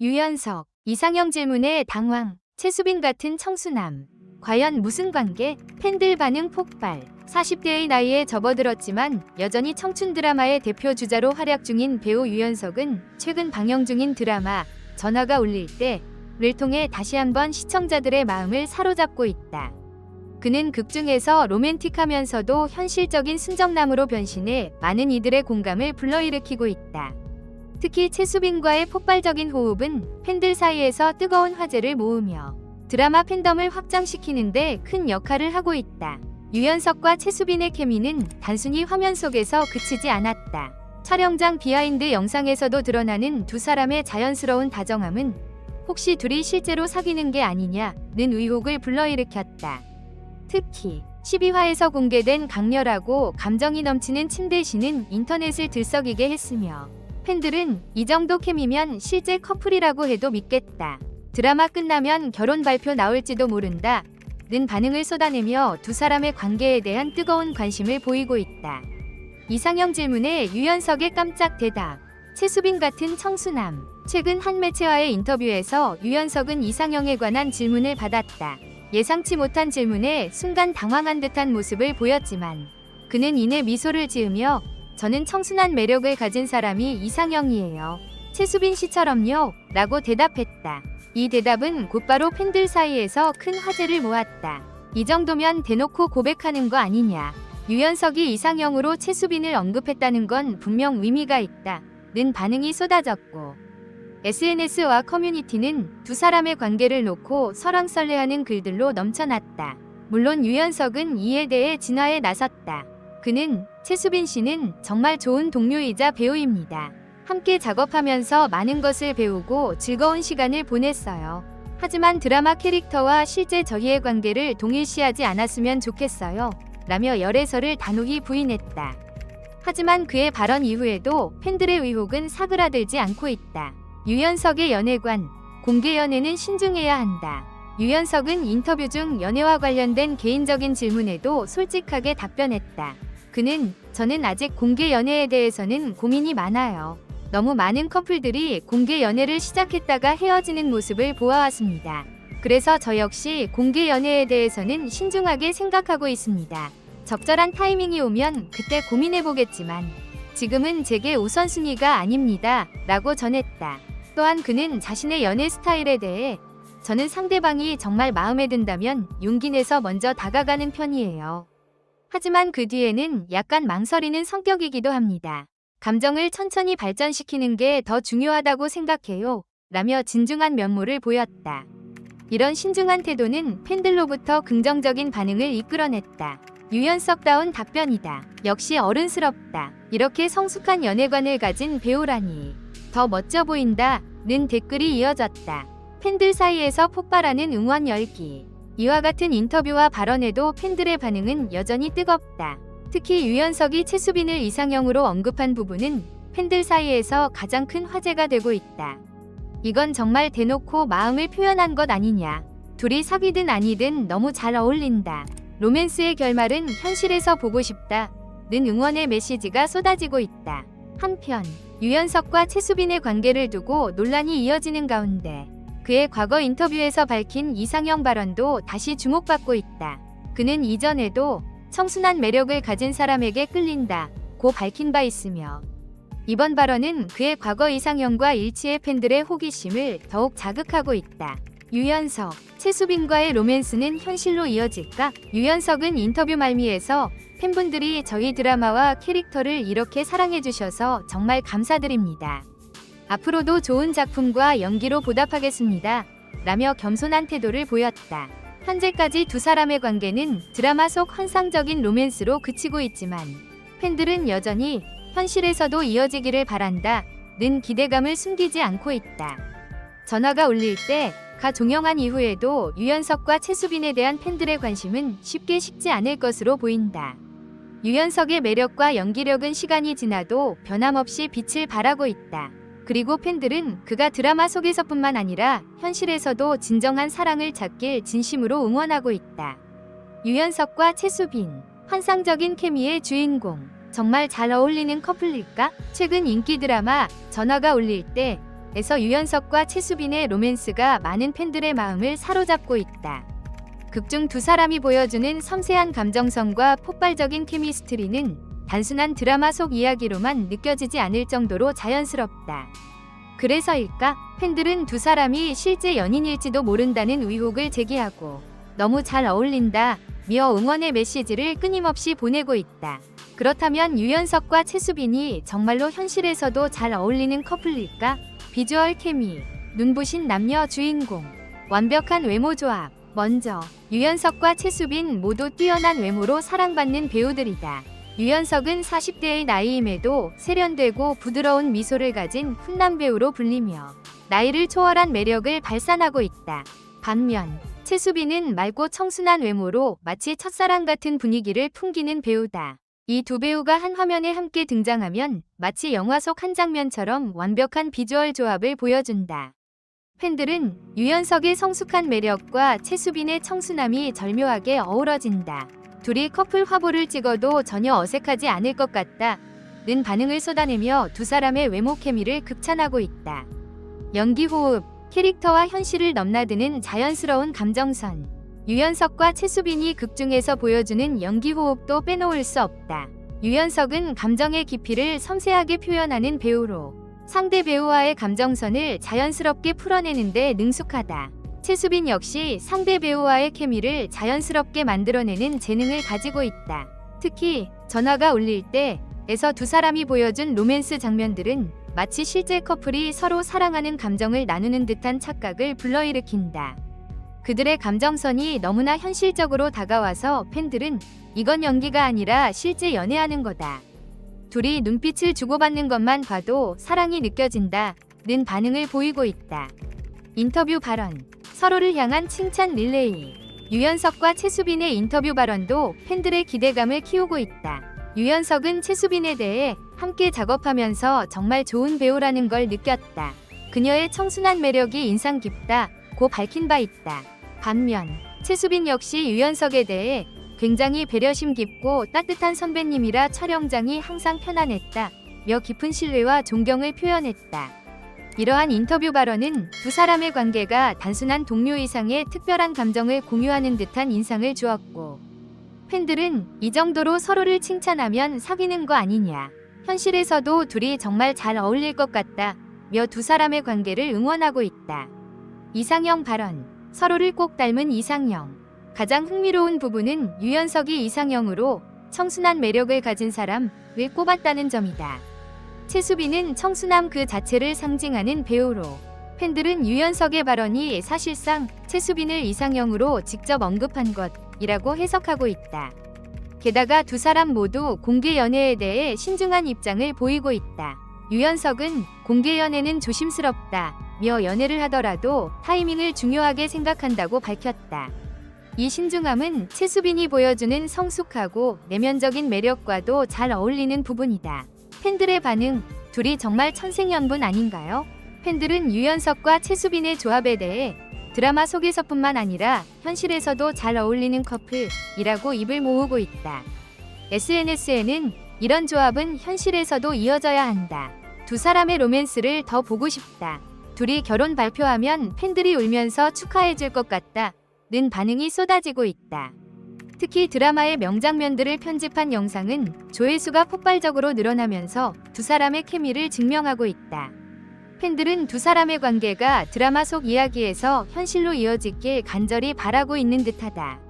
유연석, 이상형 질문에 당황, 최수빈 같은 청순함. 과연 무슨 관계? 팬들 반응 폭발. 40대의 나이에 접어들었지만 여전히 청춘 드라마의 대표 주자로 활약 중인 배우 유연석은 최근 방영 중인 드라마 전화가 울릴 때를 통해 다시 한번 시청자들의 마음을 사로잡고 있다. 그는 극중에서 로맨틱하면서도 현실적인 순정남으로 변신해 많은 이들의 공감을 불러일으키고 있다. 특히 최수빈과의 폭발적인 호흡은 팬들 사이에서 뜨거운 화제를 모으며 드라마 팬덤을 확장시키는데 큰 역할을 하고 있다. 유연석과 최수빈의 케미는 단순히 화면 속에서 그치지 않았다. 촬영장 비하인드 영상에서도 드러나는 두 사람의 자연스러운 다정함은 혹시 둘이 실제로 사귀는 게 아니냐는 의혹을 불러일으켰다. 특히 12화에서 공개된 강렬하고 감정이 넘치는 침대신은 인터넷을 들썩이게 했으며 팬들은 이 정도 케미면 실제 커플이라고 해도 믿겠다. 드라마 끝나면 결혼 발표 나올지도 모른다. 는 반응을 쏟아내며 두 사람의 관계에 대한 뜨거운 관심을 보이고 있다. 이상형 질문에 유연석의 깜짝 대답. 최수빈 같은 청순함. 최근 한 매체와의 인터뷰에서 유연석은 이상형에 관한 질문을 받았다. 예상치 못한 질문에 순간 당황한 듯한 모습을 보였지만 그는 이내 미소를 지으며 저는 청순한 매력을 가진 사람이 이상형이에요. 최수빈 씨처럼요. 라고 대답했다. 이 대답은 곧바로 팬들 사이에서 큰 화제를 모았다. 이 정도면 대놓고 고백하는 거 아니냐. 유연석이 이상형으로 최수빈을 언급했다는 건 분명 의미가 있다. 는 반응이 쏟아졌고 SNS와 커뮤니티는 두 사람의 관계를 놓고 설왕설래하는 글들로 넘쳐났다. 물론 유연석은 이에 대해 진화에 나섰다. 그는 최수빈 씨는 정말 좋은 동료이자 배우입니다. 함께 작업하면서 많은 것을 배우고 즐거운 시간을 보냈어요. 하지만 드라마 캐릭터와 실제 저희의 관계를 동일시하지 않았으면 좋겠어요. 라며 열애설을 단호히 부인했다. 하지만 그의 발언 이후에도 팬들의 의혹은 사그라들지 않고 있다. 유연석의 연애관, 공개 연애는 신중해야 한다. 유연석은 인터뷰 중 연애와 관련된 개인적인 질문에도 솔직하게 답변했다. 그는 저는 아직 공개 연애에 대해서는 고민이 많아요. 너무 많은 커플들이 공개 연애를 시작했다가 헤어지는 모습을 보아왔습니다. 그래서 저 역시 공개 연애에 대해서는 신중하게 생각하고 있습니다. 적절한 타이밍이 오면 그때 고민해보겠지만 지금은 제게 우선순위가 아닙니다. 라고 전했다. 또한 그는 자신의 연애 스타일에 대해 저는 상대방이 정말 마음에 든다면 용기 내서 먼저 다가가는 편이에요. 하지만 그 뒤에는 약간 망설이는 성격이기도 합니다. 감정을 천천히 발전시키는 게 더 중요하다고 생각해요. 라며 진중한 면모를 보였다. 이런 신중한 태도는 팬들로부터 긍정적인 반응을 이끌어냈다. 유연석다운 답변이다. 역시 어른스럽다. 이렇게 성숙한 연애관을 가진 배우라니. 더 멋져 보인다. 는 댓글이 이어졌다. 팬들 사이에서 폭발하는 응원 열기. 이와 같은 인터뷰와 발언에도 팬들의 반응은 여전히 뜨겁다. 특히 유연석이 최수빈을 이상형으로 언급한 부분은 팬들 사이에서 가장 큰 화제가 되고 있다. 이건 정말 대놓고 마음을 표현한 것 아니냐. 둘이 사귀든 아니든 너무 잘 어울린다. 로맨스의 결말은 현실에서 보고 싶다. 는 응원의 메시지가 쏟아지고 있다. 한편 유연석과 최수빈의 관계를 두고 논란이 이어지는 가운데 그의 과거 인터뷰에서 밝힌 이상형 발언도 다시 주목받고 있다. 그는 이전에도 청순한 매력을 가진 사람에게 끌린다. 고 밝힌 바 있으며 이번 발언은 그의 과거 이상형과 일치해 팬들의 호기심을 더욱 자극하고 있다. 유연석, 최수빈과의 로맨스는 현실로 이어질까? 유연석은 인터뷰 말미에서 팬분들이 저희 드라마와 캐릭터를 이렇게 사랑해주셔서 정말 감사드립니다. 앞으로도 좋은 작품과 연기로 보답하겠습니다. 라며 겸손한 태도를 보였다. 현재까지 두 사람의 관계는 드라마 속 환상적인 로맨스로 그치고 있지만 팬들은 여전히 현실에서도 이어지기를 바란다. 는 기대감을 숨기지 않고 있다. 전화가 울릴 때 가 종영한 이후에도 유연석과 최수빈에 대한 팬들의 관심은 쉽게 식지 않을 것으로 보인다. 유연석의 매력과 연기력은 시간이 지나도 변함없이 빛을 발하고 있다. 그리고 팬들은 그가 드라마 속에서뿐만 아니라 현실에서도 진정한 사랑을 찾길 진심으로 응원하고 있다. 유연석과 최수빈, 환상적인 케미의 주인공. 정말 잘 어울리는 커플일까? 최근 인기 드라마 전화가 울릴 때 에서 유연석과 최수빈의 로맨스가 많은 팬들의 마음을 사로잡고 있다. 극중 두 사람이 보여주는 섬세한 감정선과 폭발적인 케미스트리는 단순한 드라마 속 이야기로만 느껴지지 않을 정도로 자연스럽다. 그래서일까? 팬들은 두 사람이 실제 연인일지도 모른다는 의혹을 제기하고 너무 잘 어울린다. 며 응원의 메시지를 끊임없이 보내고 있다. 그렇다면 유연석과 최수빈이 정말로 현실에서도 잘 어울리는 커플일까? 비주얼 케미, 눈부신 남녀 주인공, 완벽한 외모 조합. 먼저 유연석과 최수빈 모두 뛰어난 외모로 사랑받는 배우들이다. 유연석은 40대의 나이임에도 세련되고 부드러운 미소를 가진 훈남 배우로 불리며 나이를 초월한 매력을 발산하고 있다. 반면 최수빈은 맑고 청순한 외모로 마치 첫사랑 같은 분위기를 풍기는 배우다. 이 두 배우가 한 화면에 함께 등장하면 마치 영화 속 한 장면처럼 완벽한 비주얼 조합을 보여준다. 팬들은 유연석의 성숙한 매력과 최수빈의 청순함이 절묘하게 어우러진다. 둘이 커플 화보를 찍어도 전혀 어색하지 않을 것 같다. 는 반응을 쏟아내며 두 사람의 외모 케미를 극찬하고 있다. 연기 호흡, 캐릭터와 현실을 넘나드는 자연스러운 감정선. 유연석과 최수빈이 극중에서 보여주는 연기 호흡도 빼놓을 수 없다. 유연석은 감정의 깊이를 섬세하게 표현하는 배우로 상대 배우와의 감정선을 자연스럽게 풀어내는데 능숙하다. 최수빈 역시 상대 배우와의 케미를 자연스럽게 만들어내는 재능을 가지고 있다. 특히 전화가 울릴 때에서 두 사람이 보여준 로맨스 장면들은 마치 실제 커플이 서로 사랑하는 감정을 나누는 듯한 착각을 불러일으킨다. 그들의 감정선이 너무나 현실적으로 다가와서 팬들은 이건 연기가 아니라 실제 연애하는 거다. 둘이 눈빛을 주고받는 것만 봐도 사랑이 느껴진다. 는 반응을 보이고 있다. 인터뷰 발언. 서로를 향한 칭찬 릴레이. 유연석과 최수빈의 인터뷰 발언도 팬들의 기대감을 키우고 있다. 유연석은 최수빈에 대해 함께 작업하면서 정말 좋은 배우라는 걸 느꼈다. 그녀의 청순한 매력이 인상 깊다. 고 밝힌 바 있다. 반면 최수빈 역시 유연석에 대해 굉장히 배려심 깊고 따뜻한 선배님이라 촬영장이 항상 편안했다. 며 깊은 신뢰와 존경을 표현했다. 이러한 인터뷰 발언은 두 사람의 관계가 단순한 동료 이상의 특별한 감정을 공유하는 듯한 인상을 주었고, 팬들은 이 정도로 서로를 칭찬하면 사귀는 거 아니냐. 현실에서도 둘이 정말 잘 어울릴 것 같다. 며 두 사람의 관계를 응원하고 있다. 이상형 발언. 서로를 꼭 닮은 이상형. 가장 흥미로운 부분은 유연석이 이상형으로 청순한 매력을 가진 사람을 꼽았다는 점이다. 최수빈은 청순함 그 자체를 상징하는 배우로 팬들은 유연석의 발언이 사실상 최수빈을 이상형으로 직접 언급한 것이라고 해석하고 있다. 게다가 두 사람 모두 공개 연애에 대해 신중한 입장을 보이고 있다. 유연석은 공개 연애는 조심스럽다. 며 연애를 하더라도 타이밍을 중요하게 생각한다고 밝혔다. 이 신중함은 최수빈이 보여주는 성숙하고 내면적인 매력과도 잘 어울리는 부분이다. 팬들의 반응, 둘이 정말 천생연분 아닌가요? 팬들은 유연석과 최수빈의 조합에 대해 드라마 속에서뿐만 아니라 현실에서도 잘 어울리는 커플이라고 입을 모으고 있다. SNS에는 이런 조합은 현실에서도 이어져야 한다. 두 사람의 로맨스를 더 보고 싶다. 둘이 결혼 발표하면 팬들이 울면서 축하해줄 것 같다. 는 반응이 쏟아지고 있다. 특히 드라마의 명장면들을 편집한 영상은 조회수가 폭발적으로 늘어나면서 두 사람의 케미를 증명하고 있다. 팬들은 두 사람의 관계가 드라마 속 이야기에서 현실로 이어지길 간절히 바라고 있는 듯하다.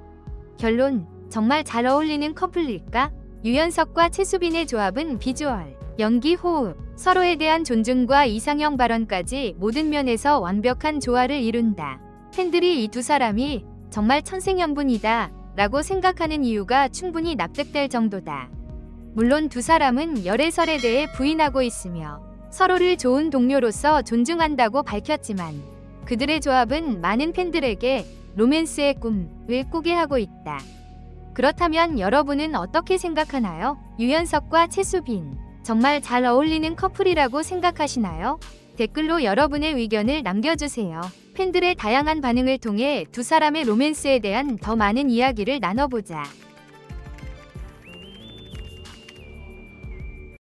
결론, 정말 잘 어울리는 커플일까? 유연석과 최수빈의 조합은 비주얼, 연기 호흡, 서로에 대한 존중과 이상형 발언까지 모든 면에서 완벽한 조화를 이룬다. 팬들이 이 두 사람이 정말 천생연분이다 라고 생각하는 이유가 충분히 납득될 정도다. 물론 두 사람은 열애설에 대해 부인하고 있으며 서로를 좋은 동료로서 존중한다고 밝혔지만 그들의 조합은 많은 팬들에게 로맨스의 꿈을 꾸게 하고 있다. 그렇다면 여러분은 어떻게 생각하나요? 유연석과 최수빈 정말 잘 어울리는 커플이라고 생각하시나요? 댓글로 여러분의 의견을 남겨주세요. 팬들의 다양한 반응을 통해 두 사람의 로맨스에 대한 더 많은 이야기를 나눠보자.